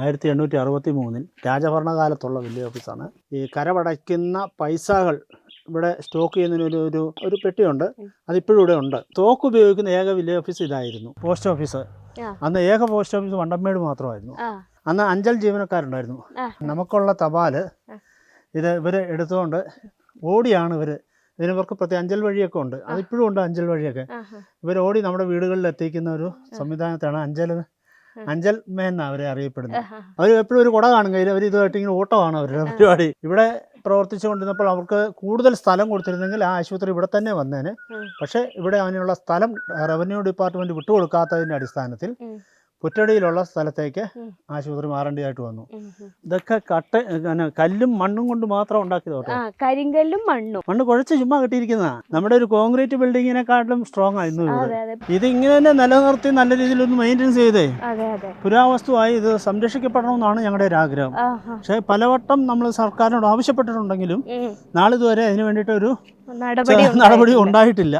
ആയിരത്തി എണ്ണൂറ്റി അറുപത്തി മൂന്നിൽ രാജഭരണകാലത്തുള്ള വില്ലേജ് ഓഫീസാണ്. ഈ കരമടയ്ക്കുന്ന പൈസകൾ ഇവിടെ സ്റ്റോക്ക് ചെയ്യുന്നതിന് ഒരു ഒരു പെട്ടിയുണ്ട്. അതിപ്പോഴും ഇവിടെ ഉണ്ട്. തോക്ക് ഉപയോഗിക്കുന്ന ഏക വില്ലേജ് ഓഫീസ് ഇതായിരുന്നു. Post office. അന്ന് ഏക പോസ്റ്റ് ഓഫീസ് വണ്ടമ്മേട് മാത്രമായിരുന്നു. അന്ന് അഞ്ചൽ ജീവനക്കാരുണ്ടായിരുന്നു. നമുക്കുള്ള തപാൽ. ഇത് ഇവർ എടുത്തുകൊണ്ട് ഓടിയാണ് ഇവർ ഇതിന് ഇവർക്ക് പ്രത്യേക അഞ്ചൽ വഴിയൊക്കെ ഉണ്ട്. അതിപ്പോഴും ഉണ്ട് അഞ്ചൽ വഴിയൊക്കെ. ഇവർ ഓടി നമ്മുടെ വീടുകളിൽ എത്തിക്കുന്ന ഒരു സംവിധാനത്താണ് അഞ്ചൽ അഞ്ചൽ മേ എന്നാ അവരെ അറിയപ്പെടുന്നത്. അവർ എപ്പോഴും ഒരു കുട കാണും കയ്യിൽ അവർ ഇതുമായിട്ട് ഇങ്ങനെ ഓട്ടമാണ് അവരുടെ പരിപാടി. ഇവിടെ പ്രവർത്തിച്ചു കൊണ്ടിരുന്നപ്പോൾ അവർക്ക് കൂടുതൽ സ്ഥലം കൊടുത്തിരുന്നെങ്കിൽ ആ ആശുപത്രി ഇവിടെ തന്നെ വന്നേനെ. പക്ഷേ ഇവിടെ അതിനുള്ള സ്ഥലം റവന്യൂ ഡിപ്പാർട്ട്മെന്റ് വിട്ടുകൊടുക്കാത്തതിന്റെ അടിസ്ഥാനത്തിൽ. പുറ്റടിയിലുള്ള സ്ഥലത്തേക്ക്. ആശുപത്രി മാറേണ്ടതായിട്ട് വന്നു. ഇതൊക്കെ കട്ട കല്ലും മണ്ണും കൊണ്ട് മാത്രം ഉണ്ടാക്കിയത് കേട്ടോ. കരിങ്കല്ലും മണ്ണും. മണ്ണ് കുഴച്ച് ചുമ്മാ കെട്ടിയിരിക്കുന്നതാ നമ്മുടെ ഒരു കോൺക്രീറ്റ് ബിൽഡിങ്ങിനെക്കാട്ടിലും സ്ട്രോങ് ആയിരുന്നു ഇത് ഇങ്ങനെ തന്നെ നിലനിർത്തി നല്ല രീതിയിൽ ഒന്ന് മെയിന്റെയിൻ ചെയ്തേ. പുരാവസ്തുവായി ഇത് സംരക്ഷിക്കപ്പെടണമെന്നാണ് ഞങ്ങളുടെ ഒരു ആഗ്രഹം. പക്ഷെ പലവട്ടം നമ്മൾ സർക്കാരിനോട് ആവശ്യപ്പെട്ടിട്ടുണ്ടെങ്കിലും. നാളിതുവരെ അതിന് വേണ്ടിയിട്ട് ഒരു നടപടി. ഉണ്ടായിട്ടില്ല.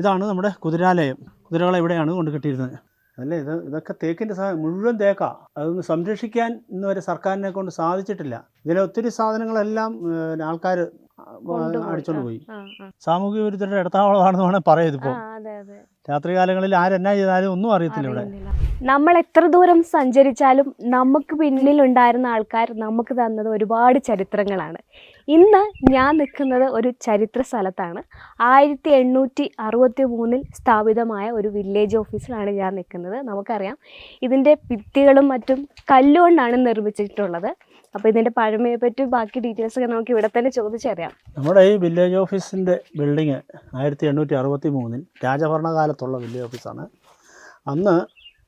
ഇതാണ് നമ്മുടെ കുതിരാലയം. കുതിരകളെ ഇവിടെയാണ് കൊണ്ട് കെട്ടിയിരുന്നത്. അല്ലേ? ഇത് ഇതൊക്കെ തേക്കിന്റെ സാധനം മുഴുവൻ തേക്കാണ് അതൊന്ന് സംരക്ഷിക്കാൻ ഇന്ന് വരെ സർക്കാരിനെ കൊണ്ട് സാധിച്ചിട്ടില്ല. ഇതിലെ ഒത്തിരി സാധനങ്ങളെല്ലാം ആൾക്കാർ. അടിച്ചോണ്ട് പോയി. സാമൂഹിക വിരുദ്ധരുടെ ഇടത്താവളമാണെന്ന് വേണേൽ പറയാം ഇപ്പോൾ രാത്രികാലങ്ങളിൽ ആരെന്നാ ചെയ്താലും ഒന്നും അറിയത്തില്ല ഇവിടെ. നമ്മൾ എത്ര ദൂരം സഞ്ചരിച്ചാലും നമുക്ക് പിന്നിലുണ്ടായിരുന്ന ആൾക്കാർ നമുക്ക് തന്നത് ഒരുപാട് ചരിത്രങ്ങളാണ്. ഇന്ന് ഞാൻ നിൽക്കുന്നത് ഒരു ചരിത്ര സ്ഥലത്താണ്. ആയിരത്തി എണ്ണൂറ്റി അറുപത്തി മൂന്നിൽ സ്ഥാപിതമായ ഒരു വില്ലേജ് ഓഫീസിലാണ് ഞാൻ നിൽക്കുന്നത്. നമുക്കറിയാം ഇതിന്റെ ഭിത്തികളും മറ്റും കല്ലുകൊണ്ടാണ് നിർമ്മിച്ചിട്ടുള്ളത്. അപ്പോൾ ഇതിന്റെ പഴമയെ പറ്റി ബാക്കി ഡീറ്റെയിൽസ് ഒക്കെ നമുക്ക് ഇവിടെ തന്നെ ചോദിച്ചറിയാം. നമ്മുടെ ഈ വില്ലേജ് ഓഫീസിന്റെ ബിൽഡിങ് ആയിരത്തി എണ്ണൂറ്റി അറുപത്തി മൂന്നിൽ രാജഭരണകാലത്തുള്ള വില്ലേജ് ഓഫീസാണ് അന്ന്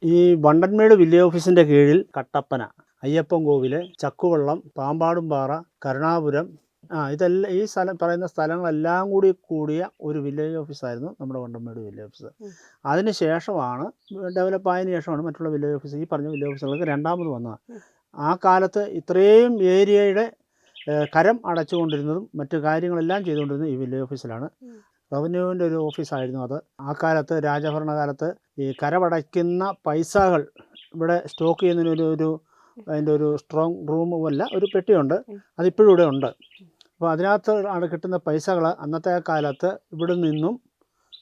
ഈ വണ്ടൻമേട് വില്ലേജ് ഓഫീസിന്റെ കീഴിൽ കട്ടപ്പന അയ്യപ്പൻ കോവിൽ ചക്കുവള്ളം പാമ്പാടുംപാറ കരുണാപുരം ആ ഇതെല്ലാം ഈ സ്ഥലം പറയുന്ന സ്ഥലങ്ങളെല്ലാം കൂടി കൂടിയ ഒരു വില്ലേജ് ഓഫീസായിരുന്നു നമ്മുടെ വണ്ടമ്മേട് വില്ലേജ് ഓഫീസ്. അതിന് ശേഷമാണ് ഡെവലപ്പ് ആയതിനു ശേഷമാണ് മറ്റുള്ള വില്ലേജ് ഓഫീസ് ഈ പറഞ്ഞ വില്ലേജ് ഓഫീസുകളൊക്കെ രണ്ടാമത് വന്നത്. ആ കാലത്ത് ഇത്രയും ഏരിയയുടെ കരം അടച്ചുകൊണ്ടിരുന്നതും മറ്റു കാര്യങ്ങളെല്ലാം ചെയ്തുകൊണ്ടിരുന്നത് ഈ വില്ലേജ് ഓഫീസിലാണ്. റവന്യൂവിന്റെ ഒരു ഓഫീസായിരുന്നു അത്. ആ കാലത്ത് രാജഭരണകാലത്ത് ഈ കരമടയ്ക്കുന്ന പൈസകൾ ഇവിടെ സ്റ്റോക്ക് ചെയ്യുന്നതിനൊരു ഒരു അതിന്റെ ഒരു സ്ട്രോങ് റൂം അല്ല ഒരു പെട്ടിയുണ്ട്. അതിപ്പോഴും ഇവിടെ ഉണ്ട് അപ്പോൾ അതിനകത്ത് ആണ് കിട്ടുന്ന പൈസകൾ അന്നത്തെ കാലത്ത് ഇവിടെ നിന്നും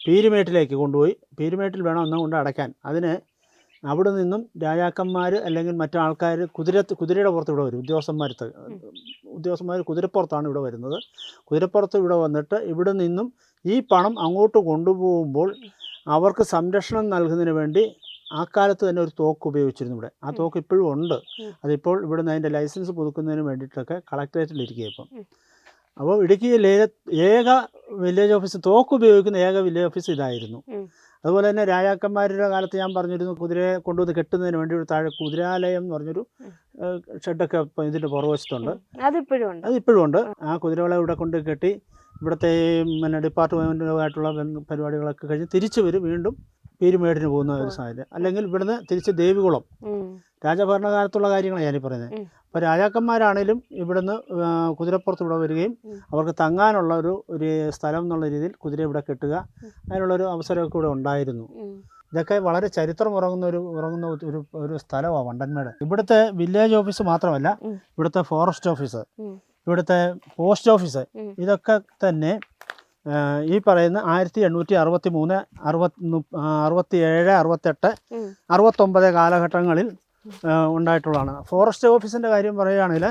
പീരുമേട്ടിലേക്ക് കൊണ്ടുപോയി. പീരുമേട്ടിൽ വേണം ഒന്നും കൊണ്ട് അടയ്ക്കാൻ. അതിന് അവിടെ നിന്നും രാജാക്കന്മാർ അല്ലെങ്കിൽ മറ്റാൾക്കാർ കുതിര കുതിരയുടെ പുറത്ത് ഇവിടെ വരും. ഉദ്യോഗസ്ഥന്മാർ ഉദ്യോഗസ്ഥന്മാർ കുതിരപ്പുറത്താണ് ഇവിടെ വരുന്നത്. കുതിരപ്പുറത്ത് ഇവിടെ വന്നിട്ട് ഇവിടെ നിന്നും ഈ പണം അങ്ങോട്ട് കൊണ്ടുപോകുമ്പോൾ അവർക്ക് സംരക്ഷണം നൽകുന്നതിന് വേണ്ടി ആ കാലത്ത് തന്നെ ഒരു തോക്ക് ഉപയോഗിച്ചിരുന്നു ഇവിടെ. ആ തോക്ക് ഇപ്പോഴും ഉണ്ട്. അതിപ്പോൾ അതിപ്പോൾ ഇവിടുന്ന് അതിന്റെ ലൈസൻസ് പുതുക്കുന്നതിന് വേണ്ടിയിട്ടൊക്കെ കളക്ടറേറ്റിലിരിക്കുക ഇപ്പം. അപ്പോൾ ഇടുക്കി ലേല ഏക വില്ലേജ് ഓഫീസ് തോക്ക് ഉപയോഗിക്കുന്ന ഏക വില്ലേജ് ഓഫീസ് ഇതായിരുന്നു. അതുപോലെ തന്നെ രാജാക്കന്മാരുടെ കാലത്ത് ഞാൻ പറഞ്ഞിരുന്നു കുതിരയെ കൊണ്ടുവന്ന് കെട്ടുന്നതിന് വേണ്ടി ഒരു താഴെ കുതിരാലയം എന്ന് പറഞ്ഞൊരു ഷെഡൊക്കെ ഇതിന്റെ പുറവശത്തുണ്ട് അതിപ്പോഴും ഉണ്ട്. അത് ഇപ്പോഴും ഉണ്ട് ആ കുതിരകളെ ഇവിടെ കൊണ്ട് കെട്ടി ഇവിടുത്തെ പിന്നെ ഡിപ്പാർട്ട്മെന്റുമായിട്ടുള്ള പരിപാടികളൊക്കെ കഴിഞ്ഞ് തിരിച്ചു വരും വീണ്ടും പീരുമേടിന് പോകുന്ന ഒരു സാഹചര്യം. അല്ലെങ്കിൽ ഇവിടുന്ന് തിരിച്ച് ദേവികുളം. രാജഭരണകാലത്തുള്ള കാര്യങ്ങളാണ് ഞാനീ പറയുന്നത്. അപ്പോൾ രാജാക്കന്മാരാണേലും ഇവിടുന്ന് കുതിരപ്പുറത്ത് ഇവിടെ വരികയും അവർക്ക് തങ്ങാനുള്ള ഒരു ഒരു സ്ഥലം എന്നുള്ള രീതിയിൽ കുതിര ഇവിടെ കെട്ടുക അതിനുള്ളൊരു അവസരമൊക്കെ ഇവിടെ ഉണ്ടായിരുന്നു. ഇതൊക്കെ വളരെ ചരിത്രം ഉറങ്ങുന്ന ഒരു ഉറങ്ങുന്ന ഒരു ഒരു സ്ഥലമാണ് വണ്ടന്മേട് ഇവിടുത്തെ വില്ലേജ് ഓഫീസ് മാത്രമല്ല. ഇവിടുത്തെ ഫോറസ്റ്റ് ഓഫീസ് ഇവിടുത്തെ പോസ്റ്റ് ഓഫീസ് ഇതൊക്കെ തന്നെ ഈ പറയുന്ന ആയിരത്തി എണ്ണൂറ്റി അറുപത്തി മൂന്ന് അറുപത്തി അറുപത്തി ഏഴ് അറുപത്തെട്ട്. അറുപത്തൊമ്പത് കാലഘട്ടങ്ങളിൽ ഉണ്ടായിട്ടുള്ളതാണ്. ഫോറസ്റ്റ് ഓഫീസിന്റെ കാര്യം പറയുകയാണെങ്കിൽ.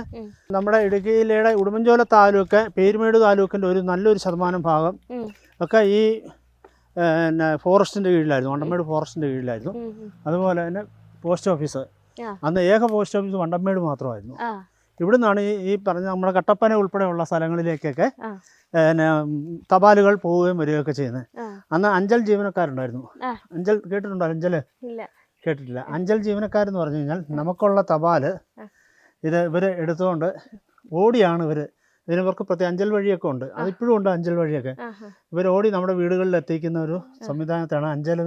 നമ്മുടെ ഇടുക്കിയിലെ ഉടുമ്പൻചോല താലൂക്ക് പേരുമേട് താലൂക്കിന്റെ ഒരു നല്ലൊരു ശതമാനം ഭാഗം ഒക്കെ ഈ ഫോറസ്റ്റിന്റെ പിന്നെ ഫോറസ്റ്റിന്റെ കീഴിലായിരുന്നു. വണ്ടമേട് ഫോറസ്റ്റിന്റെ കീഴിലായിരുന്നു. അതുപോലെ തന്നെ പോസ്റ്റ് ഓഫീസ് അന്ന് ഏക പോസ്റ്റ് ഓഫീസ് വണ്ടമേട് മാത്രമായിരുന്നു. ഇവിടുന്നാണ് ഇവിടെ നിന്നാണ് ഈ പറഞ്ഞ നമ്മുടെ കട്ടപ്പന ഉൾപ്പെടെയുള്ള സ്ഥലങ്ങളിലേക്കൊക്കെ. പിന്നെ തപാലുകൾ പോവുകയും വരികയൊക്കെ ചെയ്യുന്നത്. അന്ന് അഞ്ചൽ ജീവനക്കാരുണ്ടായിരുന്നു. അഞ്ചൽ കേട്ടിട്ടുണ്ടോ അഞ്ചൽ കേട്ടിട്ടില്ല. അഞ്ചൽ ജീവനക്കാരെന്ന് പറഞ്ഞു കഴിഞ്ഞാൽ നമുക്കുള്ള തപാൽ ആ. ഇത് ഇവർ എടുത്തുകൊണ്ട് ഓടിയാണ് ഇവർ ഇതിന് ഇവർക്ക് പ്രത്യേക അഞ്ചൽ വഴിയൊക്കെ ഉണ്ട്. അതിപ്പോഴും ഉണ്ട് അഞ്ചൽ വഴിയൊക്കെ. ഇവർ ഓടി നമ്മുടെ വീടുകളിൽ എത്തിക്കുന്ന ഒരു സംവിധാനത്താണ് അഞ്ചൽ.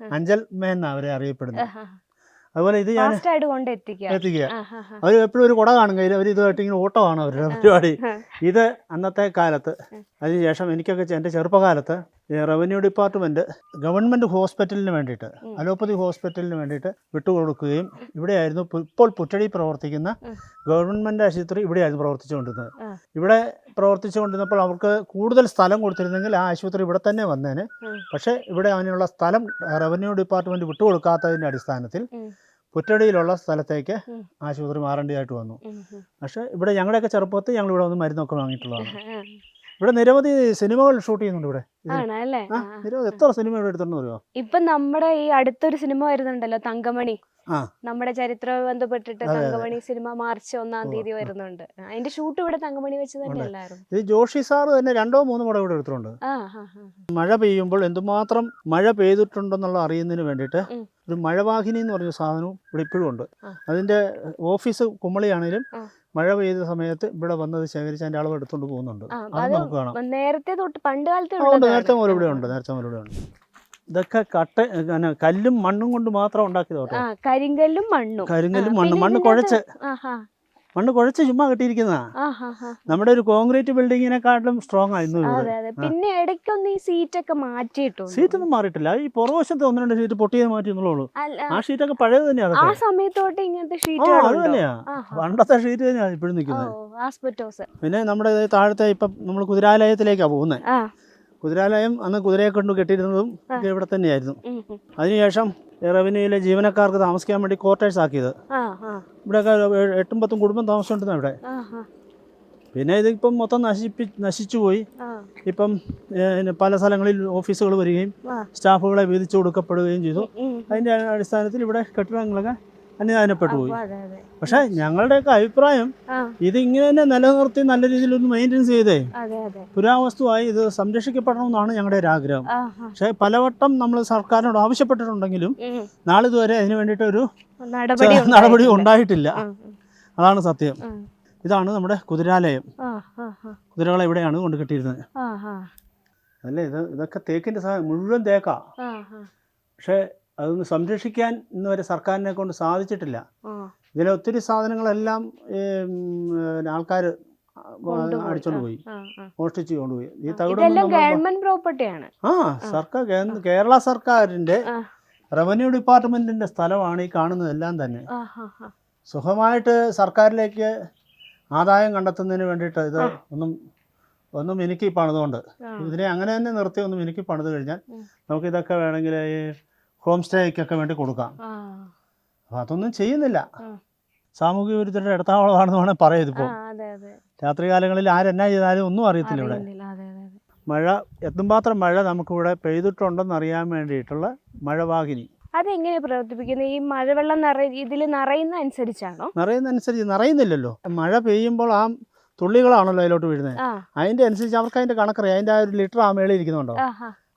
അഞ്ചൽ മേ എന്നാ അവരെ അറിയപ്പെടുന്നത്. അതുപോലെ ഇത് ഞാൻ എത്തിക്കുക. അവർ എപ്പോഴും ഒരു കുട കാണും കയ്യിൽ അവർ ഇതുമായിട്ട് ഇങ്ങനെ ഓട്ടമാണ് അവരുടെ പരിപാടി. ഇത് അന്നത്തെ കാലത്ത് അതിനുശേഷം എനിക്കൊക്കെ എന്റെ ചെറുപ്പകാലത്ത് റവന്യൂ ഡിപ്പാർട്ട്മെന്റ് ഗവൺമെന്റ് ഹോസ്പിറ്റലിന് വേണ്ടിയിട്ട് അലോപ്പതി ഹോസ്പിറ്റലിന് വേണ്ടിയിട്ട് വിട്ടുകൊടുക്കുകയും ഇവിടെയായിരുന്നു ഇപ്പോൾ പുറ്റടി പ്രവർത്തിക്കുന്ന ഗവൺമെന്റ് ഗവൺമെന്റ് ആശുപത്രി ഇവിടെയായിരുന്നു പ്രവർത്തിച്ചുകൊണ്ടിരുന്നത്. ഇവിടെ പ്രവർത്തിച്ചുകൊണ്ടിരുന്നപ്പോൾ അവർക്ക് കൂടുതൽ സ്ഥലം കൊടുത്തിരുന്നെങ്കിൽ ആ ആശുപത്രി ഇവിടെ തന്നെ വന്നേനെ. പക്ഷേ ഇവിടെ അതിനുള്ള സ്ഥലം റവന്യൂ ഡിപ്പാർട്ട്മെന്റ് വിട്ടുകൊടുക്കാത്തതിന്റെ അടിസ്ഥാനത്തിൽ. പുറ്റടിയിലുള്ള സ്ഥലത്തേക്ക് ആശുപത്രി മാറേണ്ടതായിട്ട് വന്നു. പക്ഷേ ഇവിടെ ഞങ്ങളുടെയൊക്കെ ചെറുപ്പത്തിൽ ഞങ്ങൾ ഇവിടെ വന്ന് മരുന്നൊക്കെ വാങ്ങിയിട്ടുള്ളതാണ്. ഇവിടെ നിരവധി സിനിമകൾ ഷൂട്ട് ചെയ്യുന്നുണ്ട് ഇവിടെ ആണല്ലേ. നിരവധി എത്ര സിനിമ ഇവിടെ എടുത്തിട്ടുണ്ടെന്ന് അറിയോ ഇപ്പൊ നമ്മുടെ ഈ അടുത്തൊരു സിനിമ വരുന്നുണ്ടല്ലോ തങ്കമണി. നമ്മുടെ ചരിത്രവുമായി ബന്ധപ്പെട്ടിട്ട്. തങ്കമണി സിനിമ മാർച്ച് ഒന്നാം. തീയതി വരുന്നുണ്ട്. അതിന്റെ ഷൂട്ട് ഇവിടെ തങ്കമണി വെച്ച് തന്നെയല്ലായിരുന്നു ഇത് ജോഷി സാർ തന്നെ രണ്ടോ മൂന്നോ പടം ഇവിടെ എടുത്തിട്ടുണ്ട്. മഴ പെയ്യുമ്പോൾ എന്തുമാത്രം മഴ പെയ്തിട്ടുണ്ടെന്നുള്ള അറിയുന്നതിന് വേണ്ടിയിട്ട്. ഒരു മഴവാഹിനി എന്ന് പറഞ്ഞ സാധനവും ഇവിടെ ഇപ്പോഴും ഉണ്ട്. അതിന്റെ ഓഫീസ് കുമളിയാണേലും മഴ പെയ്ത സമയത്ത് ഇവിടെ വന്നത് ശേഖരിച്ച് അതിന്റെ അളവ് എടുത്തുകൊണ്ട് പോകുന്നുണ്ട്. അത് നമുക്ക് കാണാം. നേരത്തെ തൊട്ട് പണ്ട് കാലത്ത് നേരത്തെ മുതൽ ഇവിടെ ഉണ്ട്. നേരത്തെ മുതൽ ഇവിടെ ഉണ്ട്. ഇതൊക്കെ കട്ട കല്ലും മണ്ണും കൊണ്ട് മാത്രം ഉണ്ടാക്കിയത് ആ കരിങ്കല്ലും മണ്ണും. കരിങ്കല്ലും മണ്ണും. മണ്ണ് കുഴച്ച് മണ്ണ് കുഴച്ച് ചുമ്മാ കെട്ടിയിരിക്കുന്നതാ. നമ്മുടെ ഒരു കോൺക്രീറ്റ് ബിൽഡിങ്ങിനെക്കാട്ടിലും സ്ട്രോങ് ആയിരുന്നു പിന്നെ ഇടയ്ക്കൊന്ന് ഈ സീറ്റ് ഒക്കെ മാറ്റിയിട്ടു സീറ്റ് സീറ്റൊന്നും മാറിയിട്ടില്ല. ഈ പുറവശത്തെ ഒന്ന് രണ്ട് സീറ്റ് പൊട്ടിയത് മാറ്റി എന്നുള്ളൂ ആ ഷീറ്റൊക്കെ പഴയത് തന്നെയാണ് ആ സമയത്തോട്ട് സമയത്ത് തൊട്ട് ഇങ്ങനത്തെ ആ അത് തന്നെയാ. പണ്ടത്തെ ഷീറ്റ് തന്നെയാണ് ഇപ്പോഴും നിൽക്കുന്നത്. പിന്നെ നമ്മുടെ താഴത്തെ ഇപ്പൊ നമ്മൾ കുതിരാലയത്തിലേക്കാണ് പോകുന്നത് കുതിരാലയം അന്ന് കുതിരയെ കൊണ്ട് കെട്ടിയിരുന്നതും ഇവിടെ തന്നെയായിരുന്നു. അതിനുശേഷം റവന്യൂയിലെ ജീവനക്കാർക്ക് താമസിക്കാൻ വേണ്ടി ക്വാർട്ടേഴ്സ് ആക്കിയത്. ഇവിടെയൊക്കെ എട്ടും പത്തും കുടുംബം താമസിച്ചുകൊണ്ടിരുന്ന ഇവിടെ. പിന്നെ ഇതിപ്പം മൊത്തം നശിപ്പി നശിച്ചുപോയി ഇപ്പം പല സ്ഥലങ്ങളിൽ ഓഫീസുകൾ വരികയും. സ്റ്റാഫുകളെ വീതിച്ചു കൊടുക്കപ്പെടുകയും ചെയ്തു. അതിന്റെ. അതിന്റെ അടിസ്ഥാനത്തിൽ ഇവിടെ കെട്ടിടങ്ങളൊക്കെ അന്യദാനപ്പെട്ടു പോയി പക്ഷെ ഞങ്ങളുടെയൊക്കെ അഭിപ്രായം ഇത് ഇങ്ങനെ തന്നെ നിലനിർത്തി നല്ല രീതിയിൽ ഒന്ന് മെയിന്റെയിൻസ് ചെയ്തേ. പുരാവസ്തുവായി ഇത് സംരക്ഷിക്കപ്പെടണമെന്നാണ് ഞങ്ങളുടെ ഒരു ആഗ്രഹം. പക്ഷേ പലവട്ടം നമ്മൾ സർക്കാരിനോട് ആവശ്യപ്പെട്ടിട്ടുണ്ടെങ്കിലും. നാളിതുവരെ അതിന് വേണ്ടിയിട്ട് ഒരു നടപടി ഉണ്ടായിട്ടില്ല. അതാണ് സത്യം. ഇതാണ് നമ്മുടെ കുതിരാലയം. കുതിരകളെ ഇവിടെയാണ് കൊണ്ട് കെട്ടിയിരുന്നത് അല്ലേ? ഇത് ഇതൊക്കെ തേക്കിന്റെ മുഴുവൻ തേക്കാ. പക്ഷേ അതൊന്ന് സംരക്ഷിക്കാൻ ഇന്ന് വരെ സർക്കാരിനെ കൊണ്ട് സാധിച്ചിട്ടില്ല. ഇതിലെ ഒത്തിരി സാധനങ്ങളെല്ലാം ആൾക്കാർ. അടിച്ചോണ്ട് പോയി. മോഷ്ടിച്ച് കൊണ്ടുപോയി. ഈ പ്രോപ്പർട്ടിയാണ്. ആ സർക്കാർ കേരള സർക്കാരിന്റെ. റവന്യൂ ഡിപ്പാർട്ട്മെന്റിന്റെ സ്ഥലമാണ് ഈ കാണുന്നതെല്ലാം തന്നെ. സുഖമായിട്ട് സർക്കാരിലേക്ക് ആദായം കണ്ടെത്തുന്നതിന് വേണ്ടിയിട്ട് ഇത് ഒന്നും ഒന്നും എനിക്ക് പണിതുകൊണ്ട്. ഇതിനെ അങ്ങനെ തന്നെ നിർത്തി ഒന്നും എനിക്ക് പണിത് കഴിഞ്ഞാൽ നമുക്കിതൊക്കെ നമുക്ക് ഇതൊക്കെ വേണമെങ്കിൽ ഈ ഹോം സ്റ്റേക്കൊക്കെ വേണ്ടി കൊടുക്കാം. ആ. അപ്പോൾ അതൊന്നും ചെയ്യുന്നില്ല. ആ. സാമൂഹ്യ വിരുദ്ധരുടെ ഇടത്താവളമാണെന്ന് വേണേൽ പറയാം ഇതിപ്പോൾ കാലങ്ങളിൽ രാത്രികാലങ്ങളിൽ ആരെന്നാ ചെയ്താലും ഒന്നും അറിയത്തില്ല ഇവിടെ. മഴ എത്തുമാത്രം മഴ നമുക്കിവിടെ പെയ്തിട്ടുണ്ടെന്ന് അറിയാൻ വേണ്ടിയിട്ടുള്ള മഴവാഹിനി. അതെങ്ങനെ പ്രവർത്തിപ്പിക്കുന്നത് ഈ മഴവെള്ളം നിറ ഇതിൽ നിറയുന്ന അനുസരിച്ചാണോ നിറയുന്ന അനുസരിച്ച് നിറയുന്നില്ലല്ലോ. മഴ പെയ്യുമ്പോൾ ആ തുള്ളികളാണല്ലോ അതിലോട്ട് വീഴുന്നത് അതിന്റെ അനുസരിച്ച് അവർക്ക് അതിന്റെ കണക്കറിയാം. അതിന്റെ ആ ഒരു ലിറ്റർ ആ മേളിൽ ഇരിക്കുന്നുണ്ടോ?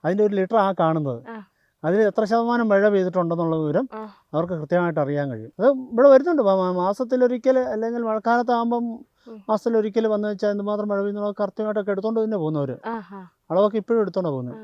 അതിന്റെ ഒരു ലിറ്റർ ആ. കാണുന്നത്. അതിൽ എത്ര ശതമാനം മഴ പെയ്തിട്ടുണ്ടെന്നുള്ള വിവരം അവർക്ക് കൃത്യമായിട്ട് അറിയാൻ കഴിയും. അത് ഇവിടെ വരുന്നുണ്ട്. മാസത്തിലൊരിക്കൽ അല്ലെങ്കിൽ മഴക്കാലത്താകുമ്പം. മാസത്തിലൊരിക്കൽ വന്നു വെച്ചാൽ എന്തുമാത്രം മഴ പെയ്യുന്നുള്ള കൃത്യമായിട്ടൊക്കെ എടുത്തോണ്ട് തന്നെ പോകുന്നവർ അളവൊക്കെ ഇപ്പോഴും എടുത്തോണ്ടാണ് പോകുന്നത്.